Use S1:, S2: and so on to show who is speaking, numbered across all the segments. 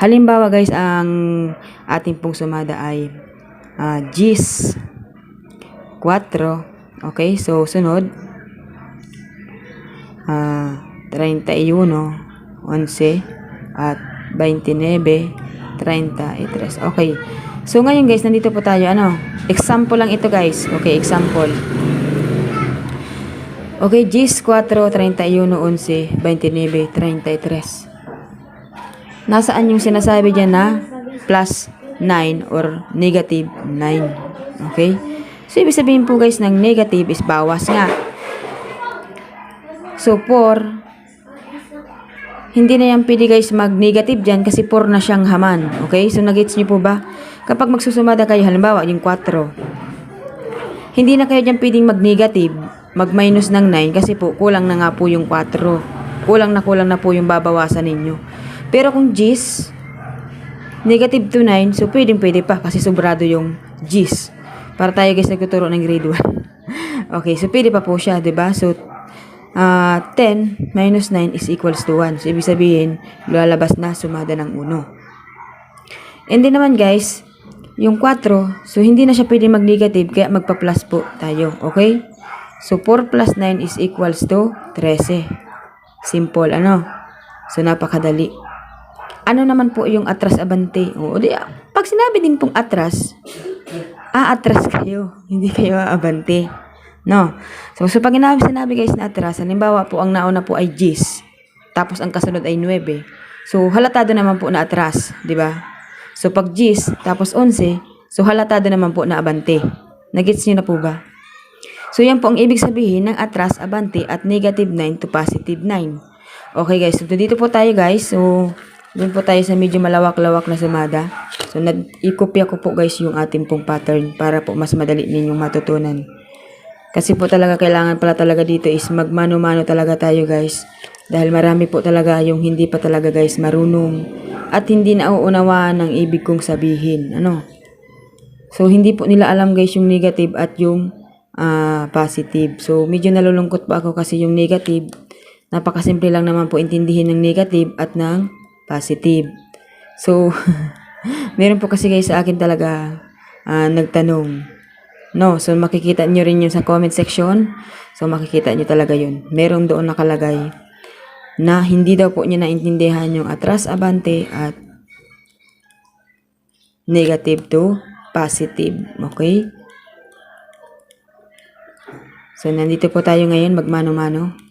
S1: Halimbawa guys, ang ating pong sumada ay ah, Gis 4. Okay, so sunod ah 31, 11, at 29, 33. Okay. So ngayon guys, nandito po tayo. Ano? Example lang ito guys. Okay, example. Okay, Gis 4, 31, 11, 29, 33. Nasaan yung sinasabi dyan na plus 9 or negative 9? Okay? So, ibig sabihin po guys ng negative is bawas nga. So, 4, hindi na yan pwede guys mag-negative dyan kasi 4 na siyang haman. Okay? So, nagets nyo po ba? Kapag magsusumada kayo, halimbawa, yung 4, hindi na kayo dyan pwedeng mag-negative, mag-minus ng 9 kasi po kulang na nga po yung 4. Kulang na kulang na po yung babawasan ninyo. Pero kung G's, negative to 9, so pwedeng pwede pa kasi sobrado yung G's. Para tayo guys nagtuturo ng grade 1. okay, so pwede pa po siya, ba? So ah 10 minus 9 is equals to 1. So ibig sabihin, lalabas na sumada ng 1. And then naman guys, yung 4, so hindi na siya pwede mag-negative kaya magpa-plus po tayo, okay? So 4 plus 9 is equals to 13. Simple, ano? So napakadali. Ano naman po yung atras abante? O, di, pag sinabi din pong atras, aatras kayo, hindi kayo aabante. No. So, so pag sinabi, sinabi guys na atras, halimbawa po ang nauna po ay G's, tapos ang kasunod ay 9. So, halatado naman po na atras, di ba? So, pag G's, tapos 11, so halatado naman po na abante. Nagets nyo na po ba? So, yan po ang ibig sabihin ng atras, abante, at negative 9 to positive 9. Okay guys, so dito po tayo guys. So, doon po tayo sa medyo malawak-lawak na sumada. So, nag-ikopya ko po guys yung ating pong pattern para po mas madali ninyong matutunan. Kasi po talaga kailangan pala talaga dito is magmano-mano talaga tayo guys. Dahil marami po talaga yung hindi pa talaga guys marunong at hindi nauunawaan ng ibig kong sabihin. Ano? So, hindi po nila alam guys yung negative at yung ah, positive. So, medyo nalulungkot pa ako kasi yung negative, napakasimple lang naman po intindihin ng negative at ng positive. So, meron po kasi guys sa akin talaga ah, nagtanong. No, so makikita nyo rin yun sa comment section. So, makikita nyo talaga yun. Merong doon nakalagay na hindi daw po niya naintindihan yung atras abante at negative to positive. Okay? So, nandito po tayo ngayon, magmano-mano.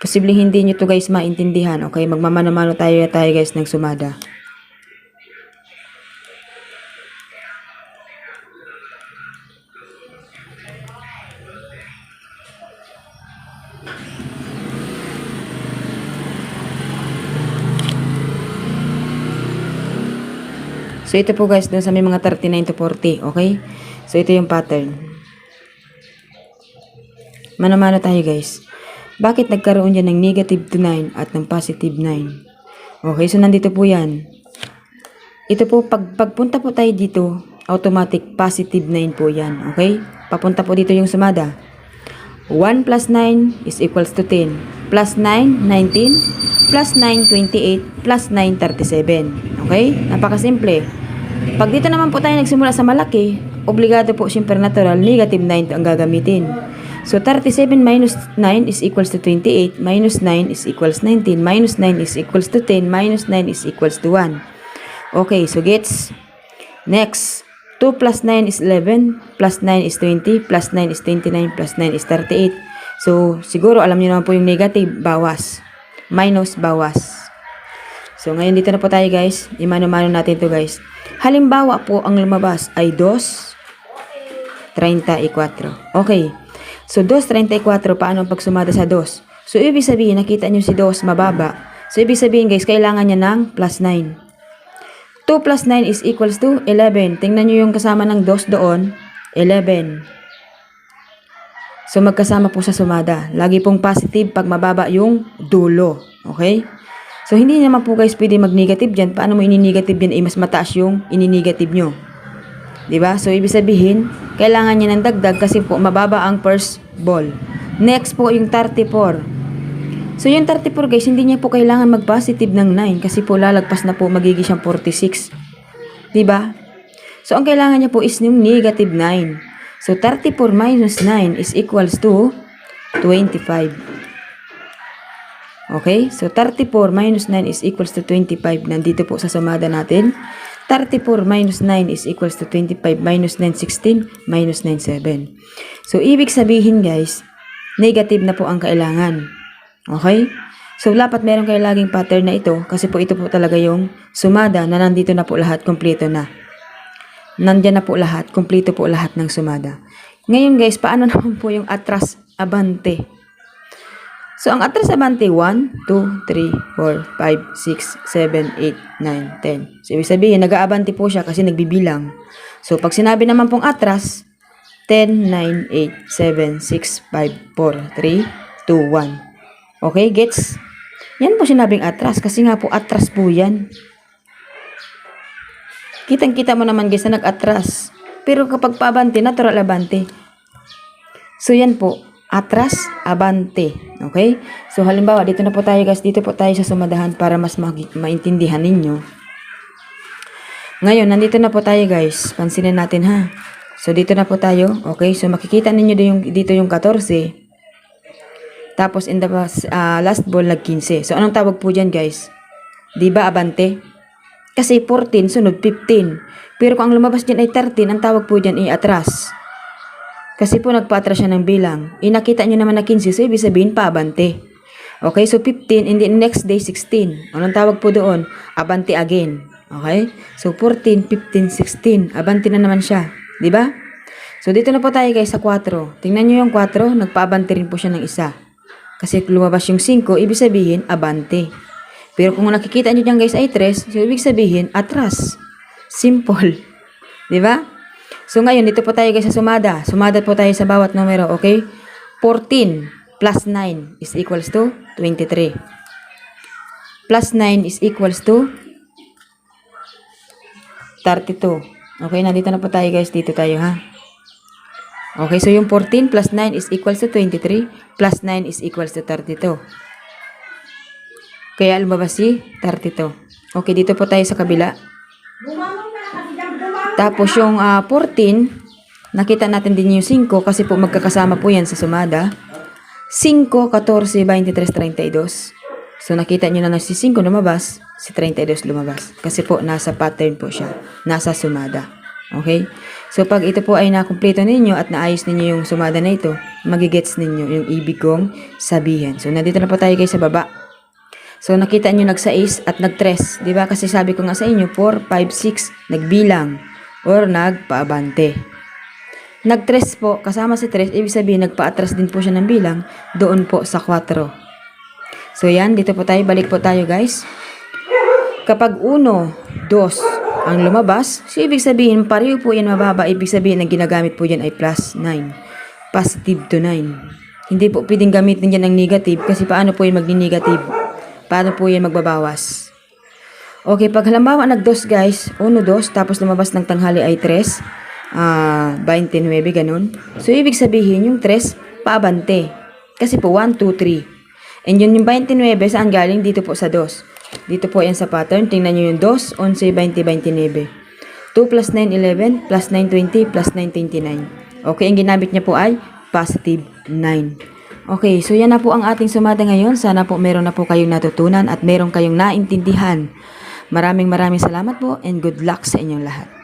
S1: Posibleng hindi nyo to guys maintindihan, okay? Magmamano-mano tayo tayo guys ng sumada. So, ito po guys, dun sa may mga 39 to 40, okay? So, ito yung pattern. Mano-mano tayo guys. Bakit nagkaroon dyan ng negative to 9 at ng positive 9? Okay, so nandito po yan. Ito po, pag, pagpunta po tayo dito, automatic positive 9 po yan. Okay? Papunta po dito yung sumada. 1 plus 9 is equals to 10. Plus 9, 19. Plus 9, 28. Plus 9, 37. Okay? Napakasimple. Pag dito naman po tayo nagsimula sa malaki, obligado po siyempre natural, negative 9 ang gagamitin. So, 37 minus 9 is equals to 28, minus 9 is equals 19, minus 9 is equals to 10, minus 9 is equals to 1. Okay, so gets. Next, 2 plus 9 is 11, plus 9 is 20, plus 9 is 29, plus 9 is 38. So, siguro alam niyo naman po yung negative, bawas. Minus, bawas. So, ngayon dito na po tayo guys. Imano-mano natin to guys. Halimbawa po, ang lumabas ay 2, 34. Okay. So, 2.34, paano ang pagsumada sa 2? So, ibig sabihin, nakita nyo si 2 mababa. So, ibig sabihin guys, kailangan niya ng plus 9. 2 plus 9 is equals to 11. Tingnan nyo yung kasama ng 2 doon, 11. So, magkasama po sa sumada. Lagi pong positive pag mababa yung dulo. Okay? So, hindi naman po guys pwede mag-negative dyan. Paano mo ini-negative yan? Eh, mas mataas yung ini-negative nyo. 'Di ba? So, ibig sabihin, kailangan niya ng dagdag kasi po mababa ang first ball. Next po yung 34. So yung 34 guys, hindi niya po kailangan mag-positive ng 9 kasi po lalagpas na po magiging siyang 46. 'Di ba? So ang kailangan niya po is yung negative 9. So 34 minus 9 is equals to 25. Okay? So 34 minus 9 is equals to 25. Nandito po sa sumada natin. 34 minus 9 is equals to 25 minus 9, 16 minus 9, 7. So ibig sabihin guys, negative na po ang kailangan. Okay? So, dapat meron kayo laging pattern na ito kasi po ito po talaga yung sumada na nandito na po lahat, kompleto na. Nandyan na po lahat, kompleto po lahat ng sumada. Ngayon guys, paano naman po yung atras abante? So, ang atras abante, 1, 2, 3, 4, 5, 6, 7, 8, 9, 10. So, ibig sabihin, nag-aabante po siya kasi nagbibilang. So, pag sinabi naman pong atras, 10, 9, 8, 7, 6, 5, 4, 3, 2, 1. Okay, gets? Yan po sinabing atras kasi nga po atras po yan. Kitang-kita mo naman guys na nag-atras. Pero kapag paabante, natural abante. So yan po, atras, abante. Okay? So halimbawa, dito na po tayo guys, dito po tayo sa sumadahan para mas ma- maintindihan ninyo. Ngayon, nandito na po tayo guys. Pansinin natin ha. So dito na po tayo. Okay? So makikita ninyo dito yung, dito yung 14. Tapos in the uh, last ball nag 15. So anong tawag po diyan, guys? 'Di ba abante? Kasi 14 sunod 15. Pero kung ang lumabas diyan ay 13, ang tawag po diyan ay atras. Kasi po nagpa-atras siya ng bilang. Inakita niyo naman na 15, so ibig sabihin pa abante. Okay, so 15 and then next day 16. Anong tawag po doon? Abante again. Okay? So 14, 15, 16. Abante na naman siya. 'Di ba? So dito na po tayo guys sa 4. Tingnan niyo yung 4, nagpaabante rin po siya ng isa. Kasi lumabas yung 5, ibig sabihin, abante. Pero kung nakikita nyo dyan guys ay 3, so ibig sabihin, atras. Simple. Di ba? So ngayon, dito po tayo guys sa sumada. Sumada po tayo sa bawat numero, okay? 14 plus 9 is equals to 23. Plus 9 is equals to 32. Okay, nandito na po tayo guys. Dito tayo ha. Okay, so yung 14 plus 9 is equals to 23, plus 9 is equals to 32. Kaya lumabas si 32. Okay, dito po tayo sa kabila. Tapos yung ah, 14, nakita natin din yung 5 kasi po magkakasama po yan sa sumada. 5, 14, 23, 32. So nakita nyo na na si 5 lumabas, si 32 lumabas. Kasi po nasa pattern po siya, nasa sumada. Okay? So, pag ito po ay nakumpleto ninyo at naayos ninyo yung sumada na ito, magigets ninyo yung ibig kong sabihin. So, nandito na po tayo guys sa baba. So, nakita nyo nag-6 at nag-3. Diba? Kasi sabi ko nga sa inyo, 4, 5, 6, nagbilang or nagpaabante. Nag-3 po, kasama si 3, ibig sabihin nagpa-atras din po siya ng bilang doon po sa 4. So, yan. Dito po tayo. Balik po tayo guys. Kapag 1, 2, ang lumabas, so ibig sabihin, pareho po yan mababa. Ibig sabihin, ang ginagamit po yan ay plus 9. Positive to 9. Hindi po pwedeng gamitin dyan ng negative kasi paano po yan magni-negative? Paano po yan magbabawas? Okay, pag halimbawa nag-2 guys, 1, 2, tapos lumabas ng tanghali ay 3, ah, 29, ganun. So, ibig sabihin, yung 3, paabante. Kasi po, 1, 2, 3. And yun yung 29, saan galing? Dito po sa 2. Dito po yan sa pattern. Tingnan nyo yung 2, 11, 20, 29. 2 plus 9, 11, plus 9, 20, plus 9, 29. Okay, ang ginamit niya po ay positive 9. Okay, so yan na po ang ating sumada ngayon. Sana po meron na po kayong natutunan at meron kayong naintindihan. Maraming maraming salamat po and good luck sa inyong lahat.